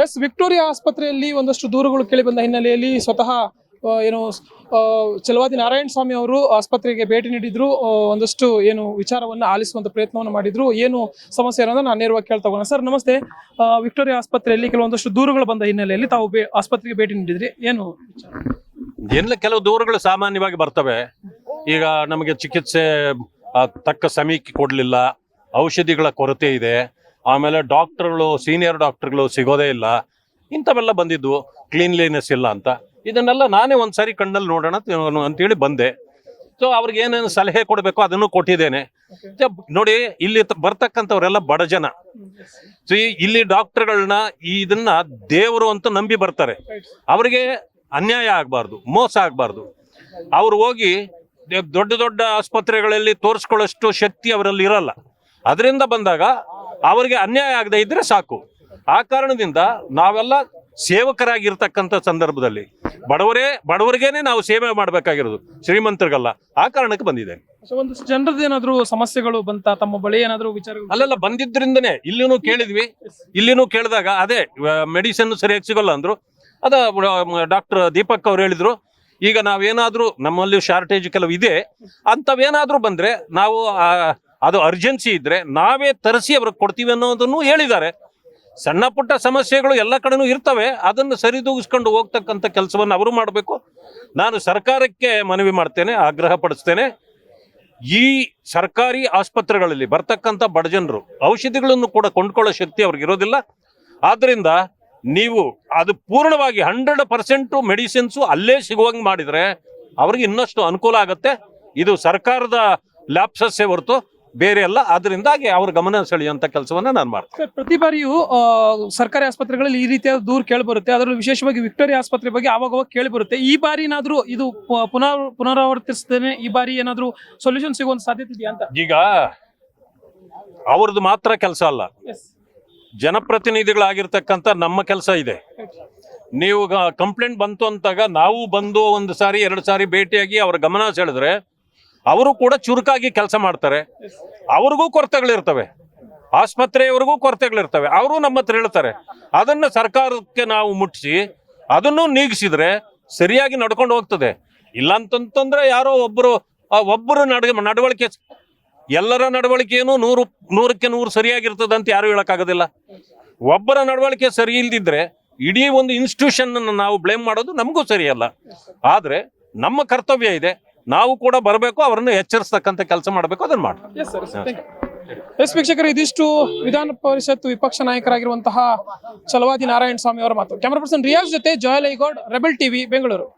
S, Victoria ಆಸ್ಪತ್ರೆಯಲ್ಲಿ ಒಂದಷ್ಟು ದೂರುಗಳು ಕೇಳಿಬಂದ ಹಿನ್ನೆಲೆಯಲ್ಲಿ ಸ್ವತಃ ಏನು ಚಲವಾದಿ ನಾರಾಯಣ ಸ್ವಾಮಿ ಅವರು ಆಸ್ಪತ್ರೆಗೆ ಭೇಟಿ ನೀಡಿದ್ರು. ಒಂದಷ್ಟು ಏನು ವಿಚಾರವನ್ನ ಆಲಿಸುವಂತ ಪ್ರಯತ್ನವನ್ನು ಮಾಡಿದ್ರು. ಏನು ಸಮಸ್ಯೆ ಅನ್ನೋದನ್ನ ನಾನು ನೇರವಾಗಿ ಕೇಳ್ತಾ ಹೋಗೋಣ. ಸರ್, ನಮಸ್ತೆ. ವಿಕ್ಟೋರಿಯಾ ಆಸ್ಪತ್ರೆಯಲ್ಲಿ ಕೆಲವೊಂದಷ್ಟು ದೂರುಗಳು ಬಂದ ಹಿನ್ನೆಲೆಯಲ್ಲಿ ತಾವು ಆಸ್ಪತ್ರೆಗೆ ಭೇಟಿ ನೀಡಿದ್ರಿ. ಏನು? ಎಲ್ಲ ಕೆಲವು ದೂರುಗಳು ಸಾಮಾನ್ಯವಾಗಿ ಬರ್ತವೆ. ಈಗ ನಮಗೆ ಚಿಕಿತ್ಸೆ ತಕ್ಕ ಸಮಯಕ್ಕೆ ಕೊಡಲಿಲ್ಲ. ಔಷಧಿಗಳ ಕೊರತೆ ಇದೆ. ಆಮೇಲೆ ಡಾಕ್ಟರ್ಗಳು, ಸೀನಿಯರ್ ಡಾಕ್ಟರ್ಗಳು ಸಿಗೋದೇ ಇಲ್ಲ. ಇಂಥವೆಲ್ಲ ಬಂದಿದ್ವು ಕ್ಲೀನ್ಲಿನೆಸ್ ಇಲ್ಲ ಅಂತ. ಇದನ್ನೆಲ್ಲ ನಾನೇ ಒಂದು ಸಾರಿ ಕಣ್ಣಲ್ಲಿ ನೋಡೋಣ ಅಂತ- ಅಂತೇಳಿ ಬಂದೆ. ಸೊ ಅವ್ರಿಗೆ ಏನೇನು ಸಲಹೆ ಕೊಡಬೇಕು ಅದನ್ನು ಕೊಟ್ಟಿದ್ದೇನೆ. ನೋಡಿ, ಇಲ್ಲಿ ಬರ್ತಕ್ಕಂಥವ್ರೆಲ್ಲ ಬಡ ಜನ. ಸೊ ಇಲ್ಲಿ ಡಾಕ್ಟರ್ಗಳನ್ನ ಇದನ್ನ ದೇವರು ಅಂತ ನಂಬಿ ಬರ್ತಾರೆ. ಅವರಿಗೆ ಅನ್ಯಾಯ ಆಗಬಾರ್ದು, ಮೋಸ ಆಗಬಾರ್ದು. ಅವ್ರು ಹೋಗಿ ದೊಡ್ಡ ದೊಡ್ಡ ಆಸ್ಪತ್ರೆಗಳಲ್ಲಿ ತೋರಿಸ್ಕೊಳ್ಳೋಷ್ಟು ಶಕ್ತಿ ಅವರಲ್ಲಿ ಇರಲ್ಲ. ಅದರಿಂದ ಬಂದಾಗ ಅವರಿಗೆ ಅನ್ಯಾಯ ಆಗದೆ ಇದ್ರೆ ಸಾಕು. ಆ ಕಾರಣದಿಂದ ನಾವೆಲ್ಲ ಸೇವಕರಾಗಿರ್ತಕ್ಕಂಥ ಸಂದರ್ಭದಲ್ಲಿ ಬಡವರೇ ಬಡವರಿಗೇನೆ ನಾವು ಸೇವೆ ಮಾಡಬೇಕಾಗಿರೋದು ಶ್ರೀಮಂತರಿಗಲ್ಲ. ಆ ಕಾರಣಕ್ಕೆ ಬಂದಿದೆ. ಒಂದಷ್ಟು ಜನರದ್ದು ಏನಾದ್ರು ಸಮಸ್ಯೆಗಳು ಬಂತ ತಮ್ಮ ಬಳಿ ಏನಾದರೂ ವಿಚಾರ ಅಲ್ಲೆಲ್ಲ ಬಂದಿದ್ರಿಂದನೇ ಇಲ್ಲಿನೂ ಕೇಳಿದ್ವಿ. ಇಲ್ಲಿನೂ ಕೇಳಿದಾಗ ಅದೇ ಮೆಡಿಸಿನ್ ಸರಿಯಾಗಿ ಸಿಗೋಲ್ಲ ಅಂದ್ರು. ಅದ ಡಾಕ್ಟರ್ ದೀಪಕ್ ಅವ್ರು ಹೇಳಿದ್ರು ಈಗ ನಾವೇನಾದ್ರೂ ನಮ್ಮಲ್ಲಿ ಶಾರ್ಟೇಜ್ ಕೆಲವು ಇದೆ ಅಂಥವೇನಾದರೂ ಬಂದ್ರೆ ನಾವು ಅದು ಅರ್ಜೆನ್ಸಿ ಇದ್ರೆ ನಾವೇ ತರಿಸಿ ಅವ್ರಿಗೆ ಕೊಡ್ತೀವಿ ಅನ್ನೋದನ್ನು ಹೇಳಿದ್ದಾರೆ. ಸಣ್ಣ ಪುಟ್ಟ ಸಮಸ್ಯೆಗಳು ಎಲ್ಲ ಕಡೆನೂ ಇರ್ತವೆ. ಅದನ್ನು ಸರಿದೂಗಿಸ್ಕೊಂಡು ಹೋಗ್ತಕ್ಕಂಥ ಕೆಲಸವನ್ನು ಅವರು ಮಾಡಬೇಕು. ನಾನು ಸರ್ಕಾರಕ್ಕೆ ಮನವಿ ಮಾಡ್ತೇನೆ, ಆಗ್ರಹ ಪಡಿಸ್ತೇನೆ. ಈ ಸರ್ಕಾರಿ ಆಸ್ಪತ್ರೆಗಳಲ್ಲಿ ಬರ್ತಕ್ಕಂಥ ಬಡಜನರು ಔಷಧಿಗಳನ್ನು ಕೂಡ ಕೊಂಡ್ಕೊಳ್ಳೋ ಶಕ್ತಿ ಅವ್ರಿಗೆ ಇರೋದಿಲ್ಲ. ಆದ್ದರಿಂದ ನೀವು ಅದು ಪೂರ್ಣವಾಗಿ ಹಂಡ್ರೆಡ್ ಪರ್ಸೆಂಟು ಮೆಡಿಸಿನ್ಸು ಅಲ್ಲೇ ಸಿಗುವಂಗೆ ಮಾಡಿದರೆ ಅವ್ರಿಗೆ ಇನ್ನಷ್ಟು ಅನುಕೂಲ ಆಗುತ್ತೆ. ಇದು ಸರ್ಕಾರದ ಲ್ಯಾಪ್ಸಸ್ಸೇ ಹೊರತು ಬೇರೆ ಅಲ್ಲ ಅದರಿಂದಾಗಿ ಅವ್ರ ಗಮನ ಸೆಳೆಯುವಂತ ಕೆಲಸವನ್ನ ನಾನು ಮಾಡ್ತೀನಿ. ಸರ್ ಪ್ರತಿ ಬಾರಿಯೂ ಆ, ಸರ್ಕಾರಿ ಆಸ್ಪತ್ರೆಗಳಲ್ಲಿ ಈ ರೀತಿಯ ದೂರ ಕೇಳಿ ಬರುತ್ತೆ. ಅದರಲ್ಲಿ ವಿಶೇಷವಾಗಿ ವಿಕ್ಟೋರಿಯಾ ಆಸ್ಪತ್ರೆ ಬಗ್ಗೆ ಆವಾಗ ಕೇಳಿ ಬರುತ್ತೆ. ಈ ಬಾರಿ ಏನಾದ್ರೂ ಇದು ಪ- ಪುನರ್ ಪುನರಾವರ್ತಿಸ್ತೇನೆ ಈ ಬಾರಿ ಏನಾದ್ರೂ ಸೊಲ್ಯೂಷನ್ ಸಿಗುವಂತ ಸಾಧ್ಯತೆ ಇದೆಯಾ ಅಂತ? ಈಗ ಅವ್ರದ್ದು ಮಾತ್ರ ಕೆಲಸ ಅಲ್ಲ. ಜನಪ್ರತಿನಿಧಿಗಳಾಗಿರ್ತಕ್ಕಂಥ ನಮ್ಮ ಕೆಲಸ ಇದೆ. ನೀವು ಕಂಪ್ಲೇಂಟ್ ಬಂತು ಅಂತಾಗ ನಾವು ಬಂದು ಒಂದು ಸಾರಿ ಎರಡು ಸಾರಿ ಭೇಟಿಯಾಗಿ ಅವ್ರ ಗಮನ ಸೆಳೆದ್ರೆ ಅವರು ಕೂಡ ಚುರುಕಾಗಿ ಕೆಲಸ ಮಾಡ್ತಾರೆ. ಅವ್ರಿಗೂ ಕೊರತೆಗಳಿರ್ತವೆ. ಆಸ್ಪತ್ರೆಯವ್ರಿಗೂ ಕೊರತೆಗಳಿರ್ತವೆ. ಅವರು ನಮ್ಮ ಹತ್ರ ಹೇಳ್ತಾರೆ, ಅದನ್ನು ಸರ್ಕಾರಕ್ಕೆ ನಾವು ಮುಟ್ಟಿಸಿ ಅದನ್ನು ನೀಗಿಸಿದ್ರೆ ಸರಿಯಾಗಿ ನಡ್ಕೊಂಡು ಹೋಗ್ತದೆ. ಇಲ್ಲ ಅಂತಂತಂದ್ರೆ ಯಾರೋ ಒಬ್ಬರು ಒಬ್ಬರು ನಡ ನಡವಳಿಕೆ, ಎಲ್ಲರ ನಡವಳಿಕೆಯನ್ನು ನೂರು, ನೂರಕ್ಕೆ ನೂರು ಸರಿಯಾಗಿರ್ತದೆ ಅಂತ ಯಾರು ಹೇಳೋಕ್ಕಾಗೋದಿಲ್ಲ. ಒಬ್ಬರ ನಡವಳಿಕೆ ಸರಿ ಇಲ್ದಿದ್ರೆ ಇಡೀ ಒಂದು ಇನ್ಸ್ಟಿಟ್ಯೂಷನ್ ನಾವು ಬ್ಲೇಮ್ ಮಾಡೋದು ನಮಗೂ ಸರಿಯಲ್ಲ. ಆದರೆ ನಮ್ಮ ಕರ್ತವ್ಯ ಇದೆ. ನಾವು ಕೂಡ ಬರಬೇಕು, ಅವರನ್ನು ಎಚ್ಚರಿಸ್ತಕ್ಕಂಥ ಕೆಲಸ ಮಾಡಬೇಕು, ಅದನ್ನ ಮಾಡ್ತೀವಿ ಎಸ್ ಸರ್ ವೀಕ್ಷಕರು, ಇದಿಷ್ಟು ವಿಧಾನ ಪರಿಷತ್ ವಿಪಕ್ಷ ನಾಯಕರಾಗಿರುವಂತಹ ಚಲವಾದಿ ನಾರಾಯಣ ಸ್ವಾಮಿ ಅವರ ಮಾತು. ಕ್ಯಾಮರಾ ಪರ್ಸನ್ ರಿಯಾಜ್ ಜೊತೆ ಜೋಯಲ್ ಐಗೌಡ್, ರೆಬಲ್ ಟಿವಿ, ಬೆಂಗಳೂರು.